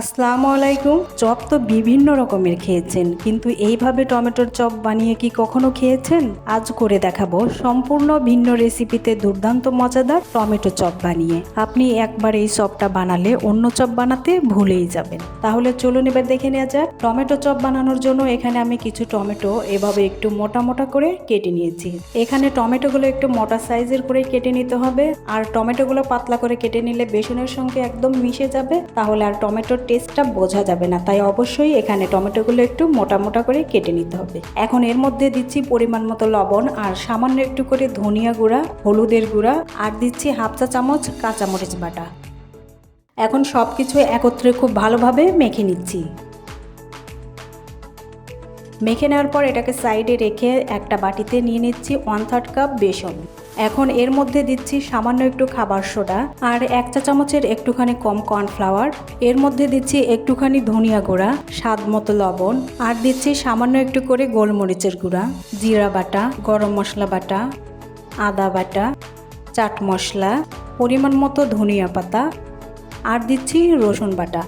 আসসালামু আলাইকুম। চপ তো বিভিন্ন রকমের খেয়েছেন, কিন্তু এইভাবে টমেটোর চপ বানিয়ে কি কখনো খেয়েছেন? আজ করে দেখাবো সম্পূর্ণ ভিন্ন রেসিপিতে দুর্দান্ত মজাদার টমেটো চপ বানিয়ে। আপনি একবার এই চপটা বানালে অন্য চপ বানাতে ভুলেই যাবেন। তাহলে চলুন এবার দেখে নেওয়া যাক। টমেটো চপ বানানোর জন্য এখানে আমি কিছু টমেটো এভাবে একটু মোটা মোটা করে কেটে নিয়েছি। এখানে টমেটোগুলো একটু মোটা সাইজের করে কেটে নিতে হবে। আর টমেটোগুলো পাতলা করে কেটে নিলে বেসনের সঙ্গে একদম মিশে যাবে। তাহলে আর টমেটোর টেস্টটা বোঝা যাবে না। তাই অবশ্যই এখানে টমেটোগুলো একটু মোটা মোটা করে কেটে নিতে হবে। এখন এর মধ্যে দিচ্ছি পরিমাণ মতো লবণ আর সামান্য একটু করে ধনিয়া গুঁড়া, হলুদের গুঁড়া আর দিচ্ছি হাফ চা চামচ কাঁচামরিচ বাটা। এখন সব কিছু একত্রে খুব ভালোভাবে মেখে নিচ্ছি। মেখে নেওয়ার পর এটাকে সাইডে রেখে একটা বাটিতে নিয়ে নিচ্ছি ওয়ান থার্ড কাপ বেসন। এখন এর মধ্যে দিচ্ছি সামান্য একটু খাবার সোডা আর এক চা চামচের একটুখানি কম কর্নফ্লাওয়ার। এর মধ্যে দিচ্ছি একটুখানি ধনিয়া গুঁড়া, স্বাদ মতো লবণ আর দিচ্ছি সামান্য একটু করে গোলমরিচের গুঁড়া, জিরা বাটা, গরম মশলা বাটা, আদা বাটা, চাট মশলা, পরিমাণ মতো ধনিয়া পাতা আর দিচ্ছি রসুন বাটা।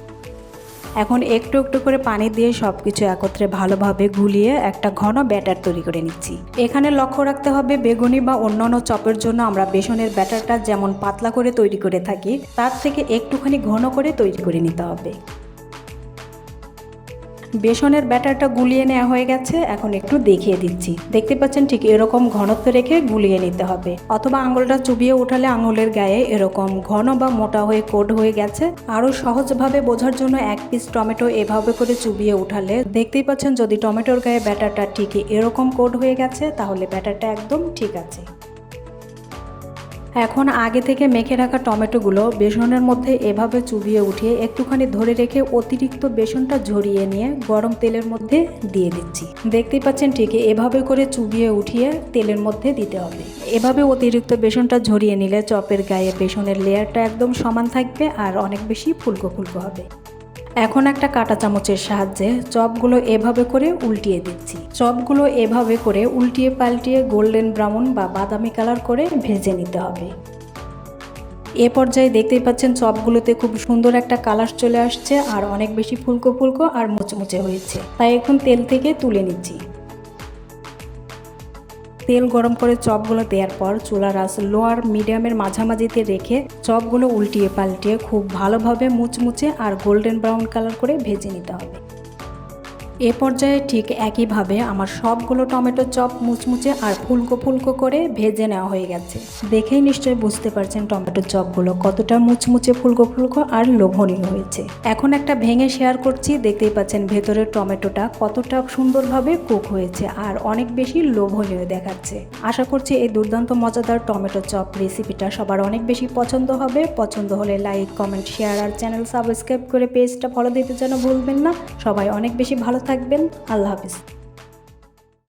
এখন একটু একটু করে পানি দিয়ে সব কিছু একত্রে ভালোভাবে গুলিয়ে একটা ঘন ব্যাটার তৈরি করে নিচ্ছি। এখানে লক্ষ্য রাখতে হবে বেগুনি বা অন্যান্য চপের জন্য আমরা বেসনের ব্যাটারটা যেমন পাতলা করে তৈরি করে থাকি, তার থেকে একটুখানি ঘন করে তৈরি করে নিতে হবে। বেসনের ব্যাটারটা গুলিয়ে নেওয়া হয়ে গেছে, এখন একটু দেখিয়ে দিচ্ছি। দেখতে পাচ্ছেন ঠিক এরকম ঘনত্ব রেখে গুলিয়ে নিতে হবে। অথবা আঙুলটা চুবিয়ে উঠালে আঙুলের গায়ে এরকম ঘন বা মোটা হয়ে কোড হয়ে গেছে। আরও সহজভাবে বোঝার জন্য এক পিস টমেটো এভাবে করে চুবিয়ে উঠালে দেখতেই পাচ্ছেন যদি টমেটোর গায়ে ব্যাটারটা ঠিকই এরকম কোড হয়ে গেছে, তাহলে ব্যাটারটা একদম ঠিক আছে। এখন আগে থেকে মেখে রাখা টমেটোগুলো বেসনের মধ্যে এভাবে চুবিয়ে উঠিয়ে একটুখানি ধরে রেখে অতিরিক্ত বেসনটা ঝরিয়ে নিয়ে গরম তেলের মধ্যে দিয়ে দিচ্ছি। দেখতেই পাচ্ছেন ঠিকই এভাবে করে চুবিয়ে উঠিয়ে তেলের মধ্যে দিতে হবে। এভাবে অতিরিক্ত বেসনটা ঝরিয়ে নিলে চপের গায়ে বেসনের লেয়ারটা একদম সমান থাকবে আর অনেক বেশি ফুলকো ফুলকো হবে। এখন একটা কাটা চামচের সাহায্যে চপগুলো এভাবে করে উল্টিয়ে দিচ্ছি। চপগুলো এভাবে করে উল্টিয়ে পাল্টিয়ে গোল্ডেন ব্রাউন বা বাদামি কালার করে ভেজে নিতে হবে। এ পর্যায়ে দেখতেই পাচ্ছেন চপগুলোতে খুব সুন্দর একটা কালার চলে আসছে আর অনেক বেশি ফুলকো ফুলকো আর মুচমুচে হয়েছে। তাই এখন তেল থেকে তুলে নিচ্ছি। তেল গরম করে চপগুলো দেওয়ার পর চুলার আস লোয়ার মিডিয়ামের মাঝামাঝিতে রেখে চপগুলো উল্টিয়ে পাল্টিয়ে খুব ভালোভাবে মুচমুচে আর গোল্ডেন ব্রাউন কালার করে ভেজে নিতে হবে। এ পর্যায়ে ঠিক একইভাবে আমার সবগুলো টমেটো চপ মুচমুচে আর ফুলকো ফুলকো করে ভেজে নেওয়া হয়ে গেছে। দেখেই নিশ্চয়ই বুঝতে পারছেন টমেটো চপগুলো কতটা মুচমুচে ফুলকো ফুলকো আর লোভনীয় হয়েছে। এখন একটা ভেঙে শেয়ার করছি, দেখতেই পাচ্ছেন ভেতরের টমেটোটা কতটা সুন্দরভাবে কুক হয়েছে আর অনেক বেশি লোভনীয় দেখাচ্ছে। আশা করছি এই দুর্দান্ত মজাদার টমেটো চপ রেসিপিটা সবার অনেক বেশি পছন্দ হবে। পছন্দ হলে লাইক, কমেন্ট, শেয়ার আর চ্যানেল সাবস্ক্রাইব করে পেজটা ফলো দিতে যেন ভুলবেন না। সবাই অনেক বেশি ভালো থাকবেন। আল্লাহ হাফিজ।